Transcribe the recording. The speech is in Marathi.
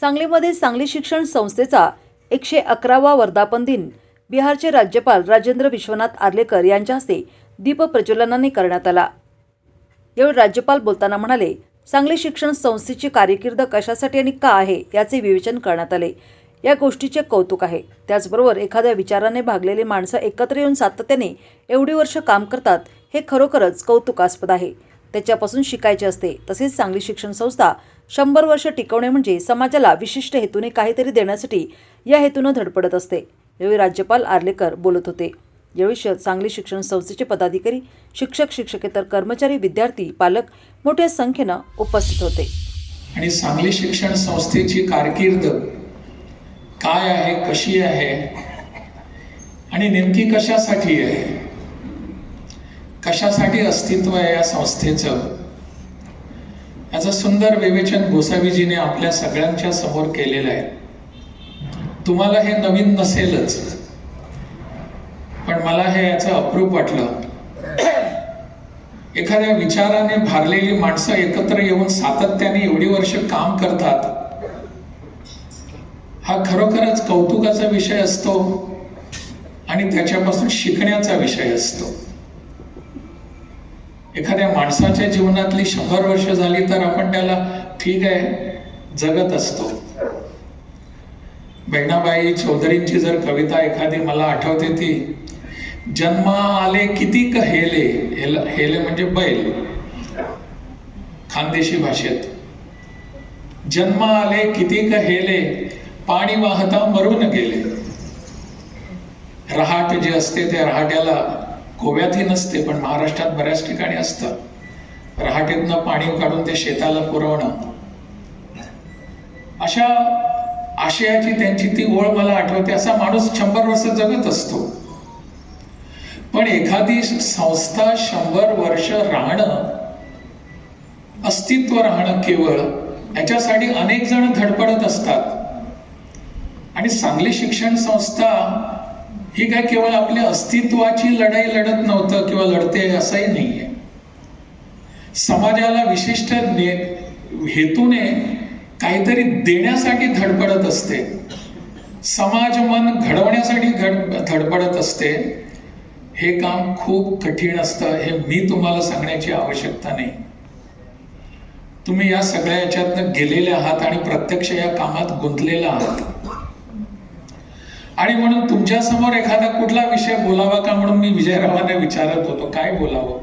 सांगलीमध्ये सांगली शिक्षण संस्थेचा एकशे अकरावा वर्धापन दिन. बिहारचे राज्यपाल राजेंद्र विश्वनाथ आर्लेकर यांच्या हस्ते दीपप्रज्वलनाने करण्यात आला. यावेळी राज्यपाल बोलताना म्हणाले सांगली शिक्षण संस्थेची कारकीर्द कशासाठी आणि का आहे याचे विवेचन करण्यात आले. या गोष्टीचे कौतुक आहे. त्याचबरोबर एखाद्या विचाराने भागलेली माणसं एकत्र येऊन सातत्याने एवढी वर्ष काम करतात हे खरोखरच कौतुकास्पद आहे. त्याच्यापासून शिकायचे असते. तसेच चांगली शिक्षण संस्था शंभर वर्ष टिकवणे म्हणजे समाजाला विशिष्ट हेतूने काहीतरी देण्यासाठी या हेतूनं धडपडत असते. यावेळी राज्यपाल आर्लेकर बोलत होते. यावेळी श सांगली शिक्षण संस्थेचे पदाधिकारी शिक्षक शिक्षकेतर कर्मचारी विद्यार्थी पालक मोठ्या संख्येनं उपस्थित होते. आणि सांगली शिक्षण संस्थेची कारकीर्द काय आहे कशी आहे? आणि नेमकी कशासाठी आहे? कशासाठी अस्तित्व आहे या संस्थेचं? याचं सुंदर विवेचन गोसावीजीने आपल्या सगळ्यांच्या समोर केलेलं आहे. तुम्हाला हे नवीन नसेलच. पण मला हे याचं अप्रूप वाटलं. एखाद्या विचाराने भारलेली माणसं एकत्र येऊन सातत्याने एवढी वर्ष काम करतात. हा खरोखरच कौतुकाचा विषय असतो आणि त्याच्यापासून शिकण्याचा विषय असतो. एखाद्या माणसाच्या जीवनातली शंभर वर्ष झाली तर आपण त्याला ठीक आहे जगत असतो. बहिणाबाई चौधरींची जर कविता एखादी मला आठवते ती जन्मा आले किती हेले हेले म्हणजे बैल. खानदेशी भाषेत जन्म आले किती हेले पाणी वाहता मरून गेले. रहाट जे असते त्या रहाट्याला गोव्यातही नसते पण महाराष्ट्रात बऱ्याच ठिकाणी असतं. रहाटेतनं पाणी काढून ते शेताला पुरवणं. अशा आशयाची त्यांची ती ओळ मला आठवते असा माणूस शंभर वर्ष जगत असतो. पण एखादी संस्था शंभर वर्ष राहणं अस्तित्व राहणं केवळ याच्यासाठी अनेक जण धडपडत असतात. आणि सांगली शिक्षण संस्था ही काय केवळ आपल्या अस्तित्वाची लढाई लढत नव्हतं किंवा लढते असंही नाहीये. समाजाला विशिष्ट ने हेतूने काहीतरी देण्यासाठी धडपडत असते. समाज मन घडवण्यासाठी घड धडपडत असते. हे काम खूप कठीण असतं हे मी तुम्हाला सांगण्याची आवश्यकता नाही. तुम्ही या सगळ्या याच्यातनं गेलेले आहात आणि प्रत्यक्ष या कामात गुंतलेला आहात. आणि म्हणून तुमच्यासमोर एखादा कुठला विषय बोलावा का म्हणून मी विजयरावांना विचारत होतो. काय बोलावं?